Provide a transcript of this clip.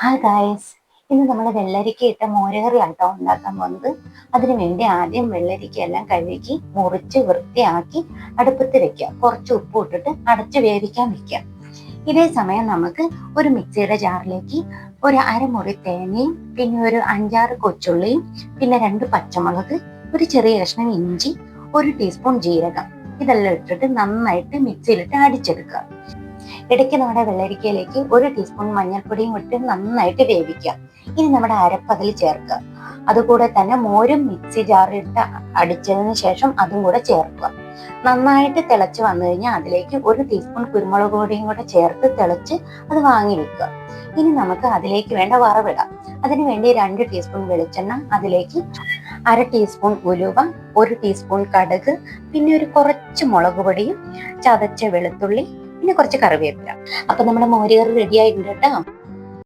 Hi guys ഇന്ന് നമ്മൾ വെള്ളരിക്ക ഇട്ട മോരുകറി ആട്ടോ ഉണ്ടാക്കാൻ പോകുന്നത് അതിനു വേണ്ടി ആദ്യം വെള്ളരിക്ക എല്ലാം കഴുകി മുറിച്ച് വൃത്തിയാക്കി അടുപ്പത്ത് വെക്കുക. കുറച്ച് ഉപ്പ് ഇട്ടിട്ട് അടച്ച് വേവിക്കാൻ വെക്കുക. ഇതേ സമയം നമുക്ക് ഒരു മിക്സിയുടെ ജാറിലേക്ക് ഒരു അരമുറി തേങ്ങയും പിന്നെ ഒരു അഞ്ചാറ് കൊച്ചുള്ളിയും പിന്നെ രണ്ട് പച്ചമുളക് ഒരു ചെറിയ കഷ്ണം ഇഞ്ചി ഒരു ടീസ്പൂൺ ജീരകം. ഇതെല്ലാം ഇട്ടിട്ട് നന്നായിട്ട് മിക്സിയിലിട്ട് അടിച്ചെടുക്കുക. ഇടയ്ക്ക് നമ്മുടെ വെള്ളരിക്കയിലേക്ക് ഒരു ടീസ്പൂൺ മഞ്ഞൾപ്പൊടിയും ഇട്ട് നന്നായിട്ട് വേവിക്കുക. ഇനി നമ്മുടെ അരപ്പതിൽ ചേർക്കുക. അതുകൂടെ തന്നെ മോരും മിക്സി ജാറിട്ട് അടിച്ചതിന് ശേഷം അതും കൂടെ ചേർക്കുക. നന്നായിട്ട് തിളച്ച് വന്നു കഴിഞ്ഞാൽ അതിലേക്ക് ഒരു ടീസ്പൂൺ കുരുമുളക് പൊടിയും കൂടെ ചേർത്ത് തിളച്ച് അത് വാങ്ങി വെക്കുക. ഇനി നമുക്ക് അതിലേക്ക് വേണ്ട വറവിടാം. അതിന് വേണ്ടി രണ്ട് ടീസ്പൂൺ വെളിച്ചെണ്ണ അതിലേക്ക് അര ടീസ്പൂൺ ഉലുവ ഒരു ടീസ്പൂൺ കടുക് പിന്നെ ഒരു കുറച്ച് മുളക് പൊടിയും ചതച്ച വെളുത്തുള്ളി പിന്നെ കുറച്ച് കറിവേപ്പില. അപ്പൊ നമ്മുടെ മോരുകറി റെഡി ആയിട്ടുണ്ട് കേട്ടോ.